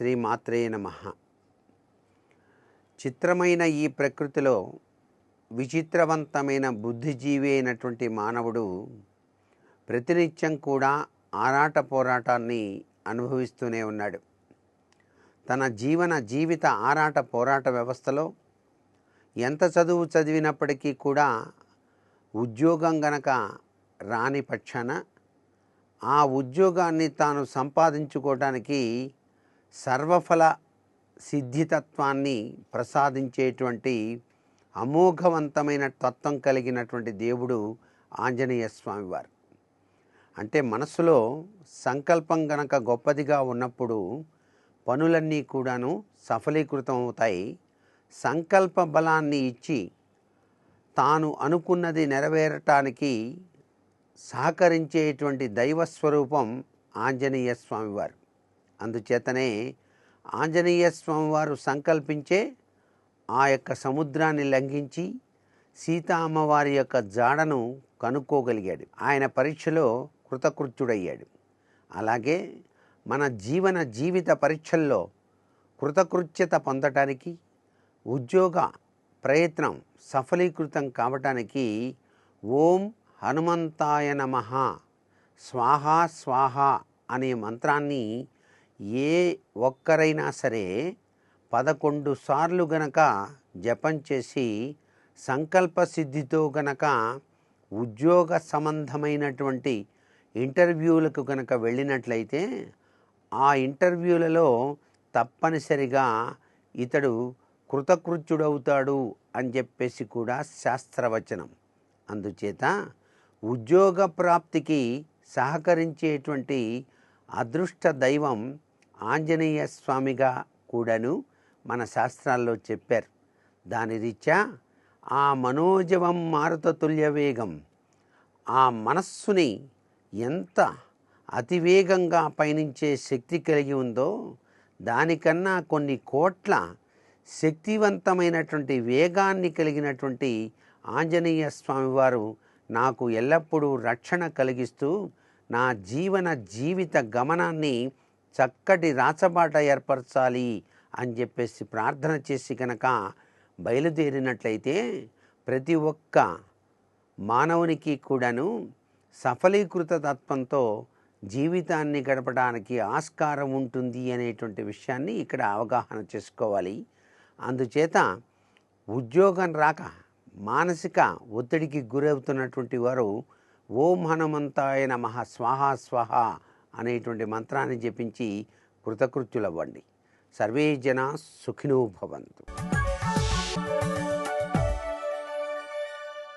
శ్రీమాత్రే నమ. చిత్రమైన ఈ ప్రకృతిలో విచిత్రవంతమైన బుద్ధిజీవి అయినటువంటి మానవుడు ప్రతినిత్యం కూడా ఆరాట పోరాటాన్ని అనుభవిస్తూనే ఉన్నాడు. తన జీవన జీవిత ఆరాట పోరాట వ్యవస్థలో ఎంత చదువు చదివినప్పటికీ కూడా ఉద్యోగం గనక రాని పక్షాన ఆ ఉద్యోగాన్ని తాను సంపాదించుకోవడానికి సర్వఫల సిద్ధితత్వాన్ని ప్రసాదించేటువంటి అమోఘవంతమైన తత్వం కలిగినటువంటి దేవుడు ఆంజనేయ స్వామివారు. అంటే మనసులో సంకల్పం గనక గొప్పదిగా ఉన్నప్పుడు పనులన్నీ కూడాను సఫలీకృతం అవుతాయి. సంకల్ప బలాన్ని ఇచ్చి తాను అనుకున్నది నెరవేరటానికి సహకరించేటువంటి దైవస్వరూపం ఆంజనేయ స్వామివారు. అందుచేతనే ఆంజనేయ స్వామివారు సంకల్పించే ఆ యొక్క సముద్రాన్ని లంఘించి సీతా అమ్మవారి యొక్క జాడను కనుక్కోగలిగాడు. ఆయన పరీక్షలో కృతకృత్యుడయ్యాడు. అలాగే మన జీవన జీవిత పరీక్షల్లో కృతకృత్యత పొందటానికి ఉద్యోగ ప్రయత్నం సఫలీకృతం కావటానికి ఓం హనుమంతాయ నమ స్వాహా స్వాహ అనే మంత్రాన్ని ఏ ఒక్కరైనా సరే పదకొండు సార్లు గనక జపం చేసి సంకల్ప సిద్ధితో గనక ఉద్యోగ సంబంధమైనటువంటి ఇంటర్వ్యూలకు గనక వెళ్ళినట్లయితే ఆ ఇంటర్వ్యూలలో తప్పనిసరిగా ఇతడు కృతకృత్యుడవుతాడు అని చెప్పేసి కూడా శాస్త్రవచనం. అందుచేత ఉద్యోగ ప్రాప్తికి సహకరించేటువంటి అదృష్ట దైవం ఆంజనేయ స్వామిగా కూడాను మన శాస్త్రాల్లో చెప్పారు. దాని రీత్యా ఆ మనోజవం మారుతతుల్య వేగం ఆ మనస్సుని ఎంత అతివేగంగా పయనించే శక్తి కలిగి ఉందో దానికన్నా కొన్ని కోట్ల శక్తివంతమైనటువంటి వేగాన్ని కలిగినటువంటి ఆంజనేయ స్వామివారు నాకు ఎల్లప్పుడూ రక్షణ కలిగిస్తూ నా జీవన జీవిత గమనాన్ని చక్కటి రాచబాట ఏర్పరచాలి అని చెప్పేసి ప్రార్థన చేసి కనుక బయలుదేరినట్లయితే ప్రతి ఒక్క మానవునికి కూడాను సఫలీకృత తత్వంతో జీవితాన్ని గడపడానికి ఆస్కారం ఉంటుంది అనేటువంటి విషయాన్ని ఇక్కడ అవగాహన చేసుకోవాలి. అందుచేత ఉద్యోగం రాక మానసిక ఒత్తిడికి గురవుతున్నటువంటి వారు ఓం హనుమంతాయ మహా స్వాహ స్వాహ అనేటువంటి మంత్రాన్ని జపించి కృతకృత్యులవ్వండి. సర్వే జనా సుఖినో భవంతు.